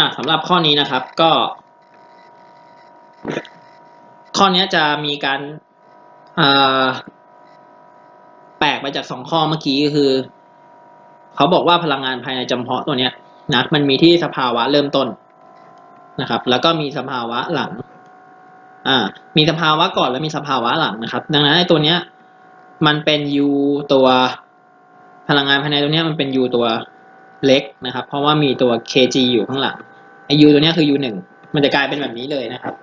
อ่าสำหรับข้อนี้นะครับก็ ข้อนี้จะมีการาแปลกไปจากสองข้อเมื่อกี้ก็คือ เขาบอกว่าพลังงานภายในจำเพาะตัวเนี้ยนะมันมีที่สภาวะเริ่มต้นนะครับ แล้วก็มีสภาวะหลัง อ่า มีสภาวะก่อนแล้วมีสภาวะหลังนะครับ ดังนั้นไอ้ตัวเนี้ย มันเป็น U ตัวพลังงานภายในตัวเนี้ยมันเป็น U ตัวเล็กนะครับ เพราะว่ามีตัว kg อยู่ข้างหลัง ไอ้ U ตัวนี้คือ U หนึ่งมันจะกลายเป็นแบบนี้เลยนะครับ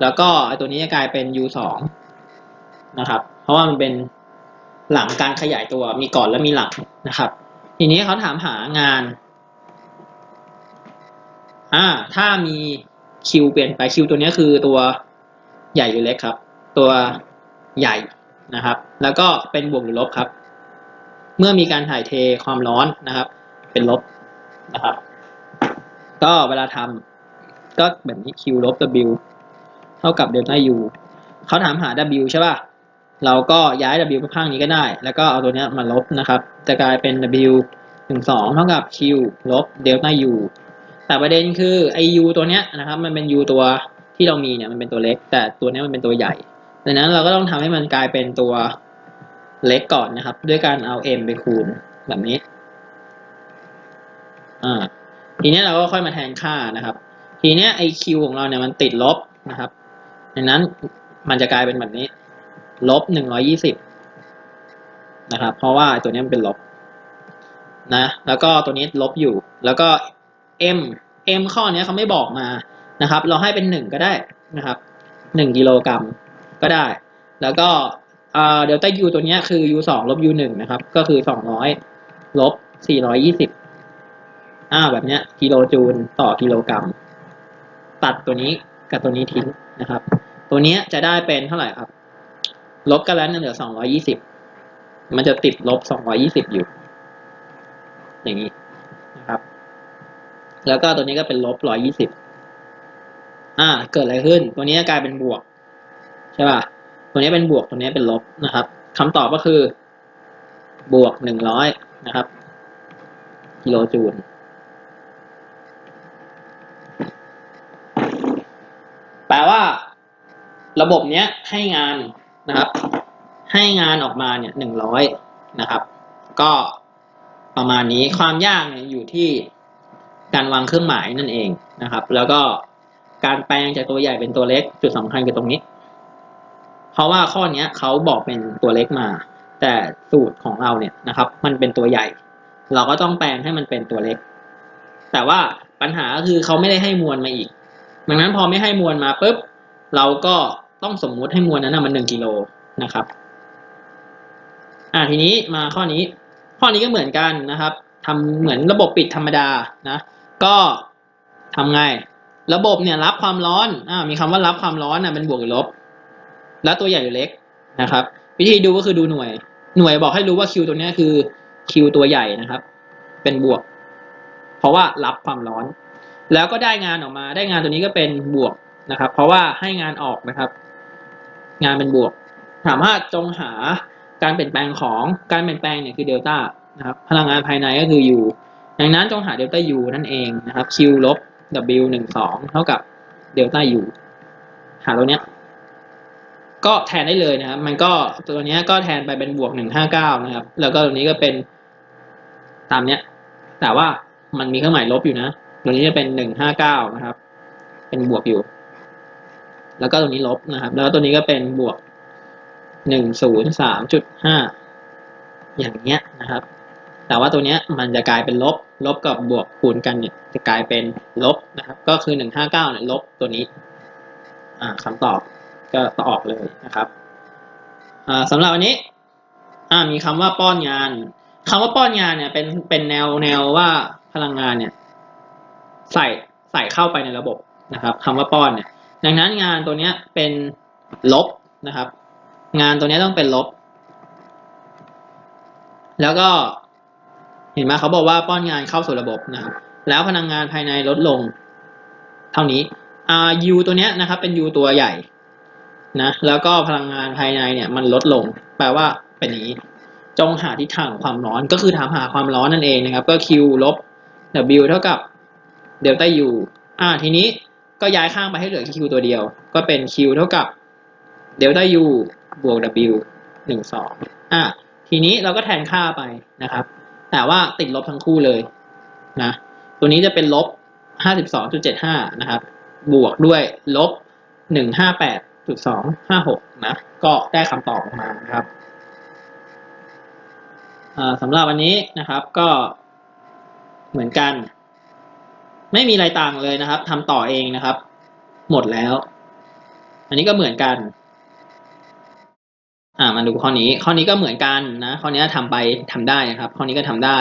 แล้วก็ไอตัวนี้จะกลายเป็น U สองนะครับ เพราะว่ามันเป็นหลังการขยายตัวมีก่อนและมีหลังนะครับ ทีนี้เขาถามหางานอ่าถ้ามี Q เปลี่ยนไป Q ตัวนี้คือตัวใหญ่หรือเล็กครับ ตัวใหญ่นะครับ แล้วก็เป็นบวกหรือลบครับ เมื่อมีการถ่ายเทความร้อนนะครับ เป็นลบนะครับ ก็เวลาทำก็แบบนี้ Q ลบ W เท่ากับเดลต้า U เขาถามหา W ใช่ป่ะ เราก็ย้าย W ไปข้างนี้ก็ได้ แล้วก็เอาตัวนี้มาลบนะครับ จะกลายเป็น W หนึ่งสองเท่ากับ Q ลบเดลต้า U แต่ประเด็นคือไอ U ตัวเนี้ยนะครับ มันเป็น U ตัวที่เรามีเนี่ยมันเป็นตัวเล็ก แต่ตัวนี้มันเป็นตัวใหญ่ดังนั้นเราก็ต้องทำให้มันกลายเป็นตัวเล็กก่อนนะครับ ด้วยการเอา m ไปคูณแบบนี้ อ่า ทีเนี้ยเราก็ค่อยมาแทนค่านะครับ ทีเนี้ยไอ q ของเราเนี่ยมันติดลบนะครับดังนั้นมันจะกลายเป็นแบบนี้ ลบหนึ่งร้อยี่สิบนะครับ เพราะว่าตัวนี้มันเป็นลบนะ แล้วก็ตัวนี้ลบอยู่ แล้วก็ m m ข้อนี้เขาไม่บอกมานะครับ เราให้เป็นหนึ่งก็ได้นะครับหนึ่งกิโลกรัมก็ได้ แล้วก็เดลต้า u ตัวเนี้ยคือ u สองลบ u หนึ่งนะครับ ก็คือสองร้อยลบสี่ร้อยยี่สิบ อ่าแบบเนี้ยกิโลจูลต่อกิโลกรัม ตัดตัวนี้กับตัวนี้ทิ้งนะครับ ตัวเนี้ยจะได้เป็นเท่าไหร่ครับ ลบกันแล้วเนี่ยเหลือสองร้อยี่สิบมันจะติดลบสองร้อยี่สิบอยู่ อย่างนี้นะครับ แล้วก็ตัวนี้ก็เป็นลบร้อยี่สิบอ่า เกิดอะไรขึ้น ตัวนี้กลายเป็นบวก ใช่ป่ะ ตัวนี้เป็นบวก ตัวนี้เป็นลบนะครับคำตอบก็คือ บวกหนึ่งร้อยนะครับ กิโลจูล แป ลว่าระบบเนี้ยให้งานนะครับ ให้งานออกมาเนี่ยหนึ่งร้อยนะครับ ก็ประมาณนี้ความยากเนี่ยอยู่ที่การวางเครื่องหมายนั่นเองนะครับ แล้วก็การแปลงจากตัวใหญ่เป็นตัวเล็กจุดสำคัญคือตรงนี้ เพราะว่าข้อเนี้ยเขาบอกเป็นตัวเล็กมา แต่สูตรของเราเนี่ยนะครับ มันเป็นตัวใหญ่ เราก็ต้องแปลงให้มันเป็นตัวเล็ก แต่ว่าปัญหาก็คือเขาไม่ได้ให้มวลมาอีก ดังนั้นพอไม่ให้มวลมาปุ๊บเราก็ต้องสมมุติให้มวลนั้นมันหนึ่งกิโลนะครับอ่าทีนี้มาข้อนี้ ข้อนี้ก็เหมือนกันนะครับทำเหมือนระบบปิดธรรมดานะก็ทำไงระบบเนี่ยรับความร้อนอ่ามีคำว่ารับความร้อนนะเป็นบวกหรือลบ แล้วตัวใหญ่หรือเล็กนะครับ วิธีดูก็คือดูหน่วย หน่วยบอกให้รู้ว่า Q ตัวนี้คือ Q ตัวใหญ่นะครับ เป็นบวก เพราะว่ารับความร้อน แล้วก็ได้งานออกมา ได้งานตัวนี้ก็เป็นบวกนะครับ เพราะว่าให้งานออกนะครับ งานเป็นบวก ถามว่าจงหาการเปลี่ยนแปลงของการเปลี่ยนแปลงเนี่ยคือเดลต้านะครับ พลังงานภายในก็คือ U ดังนั้นจงหาเดลต้า U นั่นเองนะครับ Q ลบ W หนึ่งสองเท่ากับเดลต้า U หาตัวเนี้ยก็แทนได้เลยนะครับ มันก็ตัวเนี้ยก็แทนไปเป็นบวกหนึ่งห้าเก้านะครับ แล้วก็ตัวนี้ก็เป็นตามเนี้ย แต่ว่ามันมีเครื่องหมายลบอยู่นะ ตัวนี้จะเป็นหนึ่งห้าเก้านะครับ เป็นบวกอยู่ แล้วก็ตัวนี้ลบนะครับ แล้วตัวนี้ก็เป็นบวกหนึ่งศูนย์สามจุดห้าอย่างเงี้ยนะครับ แต่ว่าตัวเนี้ยมันจะกลายเป็นลบ ลบกับบวกคูณกันเนี่ยจะกลายเป็นลบนะครับ ก็คือหนึ่งห้าเก้าเนี่ยลบตัวนี้อ่าคำตอบก็ตออกเลยนะครับอ่าสำหรับวันนี้อ่ามีคำว่าป้อนงานคำว่าป้อนงานเนี่ยเป็นเป็นแนวแนวว่าพลังงานเนี่ย ใส่ใส่เข้าไปในระบบนะครับคำว่าป้อนเนี่ยดังนั้นงานตัวเนี้ยเป็นลบนะครับ งานตัวเนี้ยต้องเป็นลบ แล้วก็เห็นไหมเขาบอกว่าป้อนงานเข้าสู่ระบบนะครับแล้วพลังงานภายในลดลง เท่านี้ R U ตัวเนี้ยนะครับ เป็น U ตัวใหญ่นะแล้วก็พลังงานภายในเนี่ยมันลดลง แปลว่าเป็นอย่างนี้จงหาทิศทางของความร้อนก็คือถามหาความร้อนนั่นเองนะครับ ก็ Q ลบ W เท่ากับ เดลต้า u อ่าทีนี้ก็ย้ายข้างไปให้เหลือ q ตัวเดียว ก็เป็น q เท่ากับเดลต้า u บวก w หนึ่งสองอ่าทีนี้เราก็แทนค่าไปนะครับ แต่ว่าติดลบทั้งคู่เลยนะตัวนี้จะเป็นลบห้าสิบสองจุดเจ็ดห้านะครับ บวกด้วยลบหนึ่งห้าแปดจุดสองห้าหกนะ ก็ได้คำตอบออกมานะครับอ่าสำหรับวันนี้นะครับก็เหมือนกัน ไม่มีอะไรต่างเลยนะครับทำต่อเองนะครับ หมดแล้ว อันนี้ก็เหมือนกัน อ่ามาดูข้อนี้ ข้อนี้ก็เหมือนกันนะ ข้อนี้ทำไปทำได้นะครับ ข้อนี้ก็ทำได้